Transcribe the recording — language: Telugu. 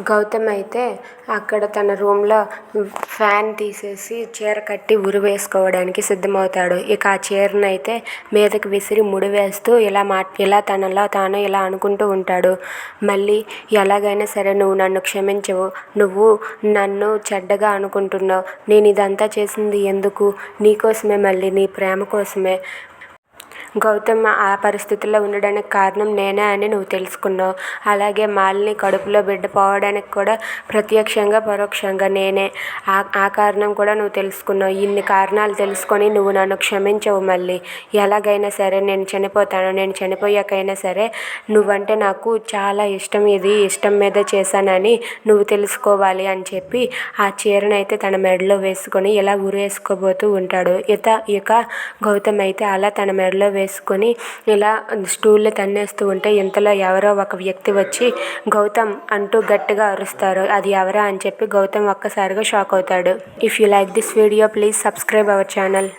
గౌతమ్ అయితే అక్కడ తన రూమ్లో ఫ్యాన్ తీసేసి చీర కట్టి ఉరి వేసుకోవడానికి సిద్ధమవుతాడు. ఇక ఆ చీరను అయితే మీదకి విసిరి ముడి వేస్తూ ఇలా మా ఇలా తనలో తాను ఇలా అనుకుంటూ ఉంటాడు. మళ్ళీ ఎలాగైనా సరే నువ్వు నన్ను క్షమించవు. నువ్వు నన్ను చెడ్డగా అనుకుంటున్నావు. నేను ఇదంతా చేసింది ఎందుకు? నీకోసమే మళ్ళీ నీ ప్రేమ కోసమే. గౌతమ్ ఆ పరిస్థితుల్లో ఉండడానికి కారణం నేనే అని నువ్వు తెలుసుకున్నావు. అలాగే మాలిని కడుపులో బిడ్డ పోవడానికి కూడా ప్రత్యక్షంగా పరోక్షంగా నేనే ఆ ఆ కారణం కూడా నువ్వు తెలుసుకున్నావు. ఇన్ని కారణాలు తెలుసుకొని నువ్వు నన్ను క్షమించవు మళ్ళీ. ఎలాగైనా సరే నేను చనిపోతాను. నేను చనిపోయాకైనా సరే నువ్వంటే నాకు చాలా ఇష్టం. ఇది ఇష్టం మీద చేశానని నువ్వు తెలుసుకోవాలి అని చెప్పి ఆ చీరను అయితే తన మెడలో వేసుకొని ఇలా ఉరేసుకోబోతూ ఉంటాడు. ఇత ఇక గౌతమ్ అయితే అలా తన మెడలో వేసుకొని ఇలా స్టూల్లో తన్నేస్తూ ఉంటే ఇంతలో ఎవరో ఒక వ్యక్తి వచ్చి గౌతమ్ అంటూ గట్టిగా అరుస్తారు. అది ఎవరా? అని చెప్పి గౌతమ్ ఒక్కసారిగా షాక్ అవుతాడు. If you like this video please subscribe our channel